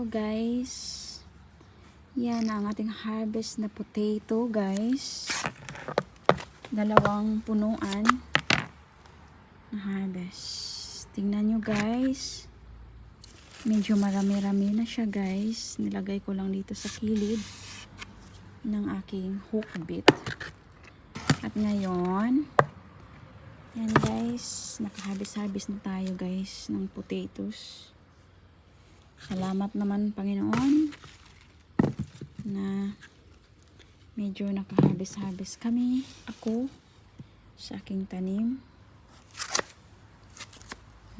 Guys, yan ang ating harvest na potato guys. Dalawang punuan na harvest. Tingnan nyo guys. Medyo marami-rami na siya guys. Nilagay ko lang dito sa kilid ng aking hook bit. At ngayon, yan guys, nakahabis-habis na tayo guys ng potatoes. Salamat naman Panginoon na medyo nakahabis-habis kami, ako, sa aking tanim.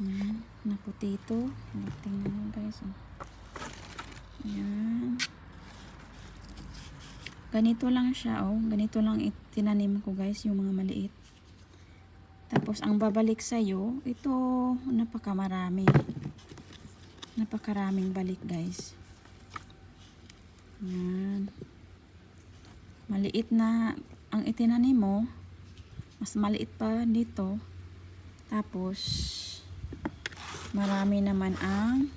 Yan, na potato. Tingnan nyo guys. Oh. Yan. Ganito lang siya, oh. Ganito lang itinanim ko guys, yung mga maliit. Tapos, ang babalik sa'yo, ito, napakamarami. Napakaraming balik, guys. Yan. Maliit na, ang itinanim mo, mas maliit pa dito. Tapos, marami naman ang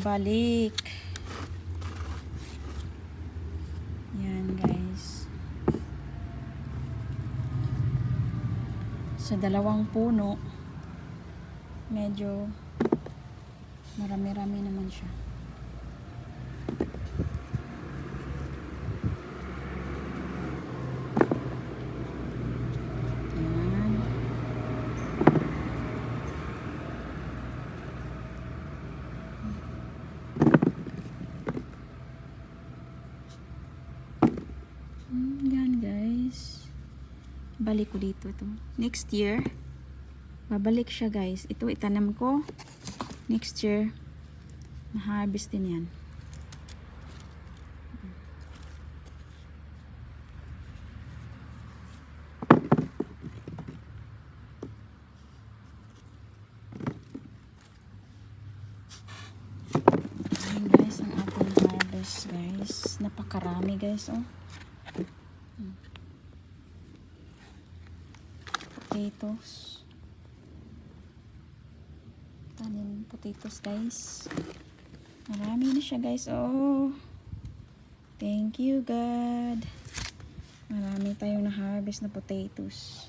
balik. Yan, guys. Sa dalawang puno, medyo marami-rami naman siya. Yan. Mm, Yan guys. Balik ko dito ito. Next year, babalik siya guys. Ito itanam ko. Next year, ma-harvest din yan. Ayan guys, ang ating harvest guys. Napakarami guys oh. Mm. Potatoes. Tanim potatoes guys. Marami na siya guys oh. Thank you God. Marami tayong na-harvest na potatoes.